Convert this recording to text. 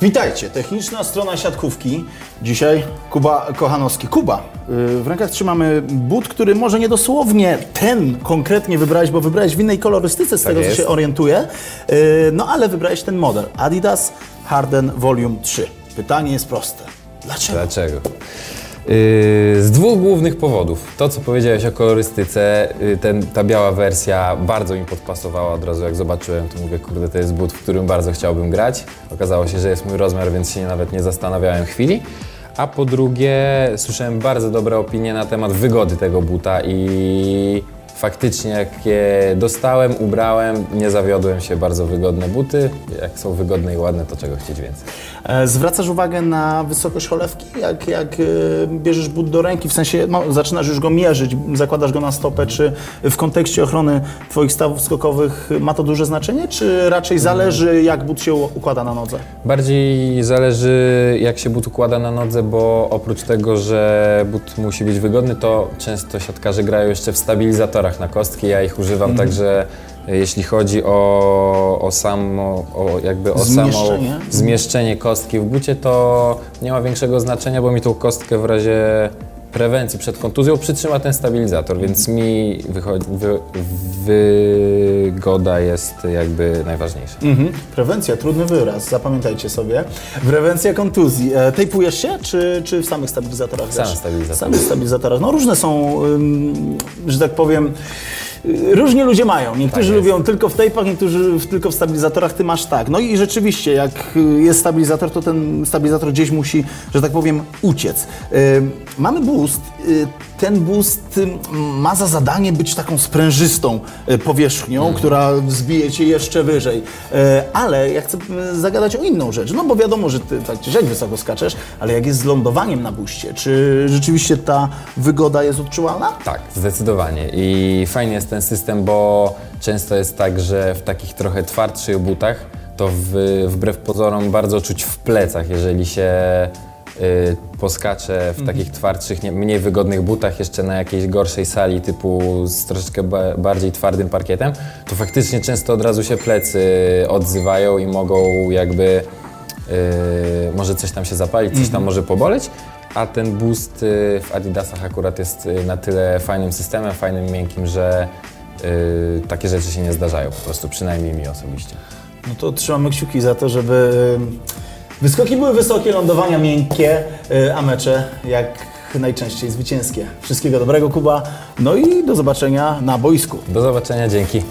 Witajcie, techniczna strona siatkówki. Dzisiaj Kuba Kochanowski. Kuba, yy, w rękach trzymamy but, który może nie dosłownie ten konkretnie wybrałeś, bo wybrałeś w innej kolorystyce, z tego co jest. się orientuję. Yy, No ale wybrałeś ten model Adidas Harden Volume 3. Pytanie jest proste. Dlaczego? Dlaczego? Yy, z dwóch głównych powodów. To, co powiedziałeś o kolorystyce, yy, ten, ta biała wersja bardzo mi podpasowała od razu, jak zobaczyłem, to mówię, kurde, to jest but, w którym bardzo chciałbym grać. Okazało się, że jest mój rozmiar, więc się nawet nie zastanawiałem chwili. A po drugie, słyszałem bardzo dobre opinie na temat wygody tego buta i faktycznie jak je dostałem, ubrałem, nie zawiodłem się, bardzo wygodne buty. Jak są wygodne i ładne, to czego chcieć więcej. E, Zwracasz uwagę na wysokość cholewki, jak, jak e, bierzesz but do ręki, w sensie no, zaczynasz już go mierzyć, zakładasz go na stopę, czy w kontekście ochrony Twoich stawów skokowych ma to duże znaczenie, czy raczej zależy jak but się układa na nodze? Bardziej zależy jak się but układa na nodze, bo oprócz tego, że but musi być wygodny, to często siatkarze grają jeszcze w stabilizatorach na kostki. Ja ich używam Mhm. także jeśli chodzi o, o samo, o jakby o samo Zmieszczenie? zmieszczenie kostki w bucie, to nie ma większego znaczenia, bo mi tą kostkę w razie prewencji przed kontuzją przytrzyma ten stabilizator, więc mi wychodzi, wy, wygoda jest jakby najważniejsza. Mhm. Prewencja, trudny wyraz, zapamiętajcie sobie. Prewencja kontuzji. E, tejpujesz się, czy, czy w samych stabilizatorach? Same grasz? stabilizatory. Samych stabilizatorach. No różne są, ym, że tak powiem, y, różni ludzie mają. Niektórzy Tak lubią tylko w tejpach, niektórzy w, tylko w stabilizatorach, ty masz tak. No i rzeczywiście, jak jest stabilizator, to ten stabilizator gdzieś musi, że tak powiem, uciec. Mamy boost. Y, ten boost ym, ma za zadanie być taką sprężystą y, powierzchnią, Mhm. która wzbije cię jeszcze wyżej. Ale ja chcę y, zagadać o inną rzecz. No bo wiadomo, że ty tak siak wysoko skaczesz, ale jak jest z lądowaniem na buście, czy rzeczywiście ta wygoda jest odczuwalna? Tak, zdecydowanie. I fajny jest ten system, bo często jest tak, że w takich trochę twardszych butach to w, wbrew pozorom bardzo czuć w plecach, jeżeli się y, poskacze w takich twardszych, nie, mniej wygodnych butach jeszcze na jakiejś gorszej sali typu z troszeczkę ba, bardziej twardym parkietem, to faktycznie często od razu się plecy odzywają i mogą jakby Yy, może coś tam się zapalić, coś tam może poboleć, a ten boost yy, w Adidasach akurat jest yy, na tyle fajnym systemem, fajnym, miękkim, że yy, takie rzeczy się nie zdarzają po prostu, przynajmniej mi osobiście. No to trzymamy kciuki za to, żeby y, wyskoki były wysokie, lądowania miękkie, y, a mecze jak najczęściej zwycięskie. Wszystkiego dobrego, Kuba. No i do zobaczenia na boisku. Do zobaczenia, dzięki.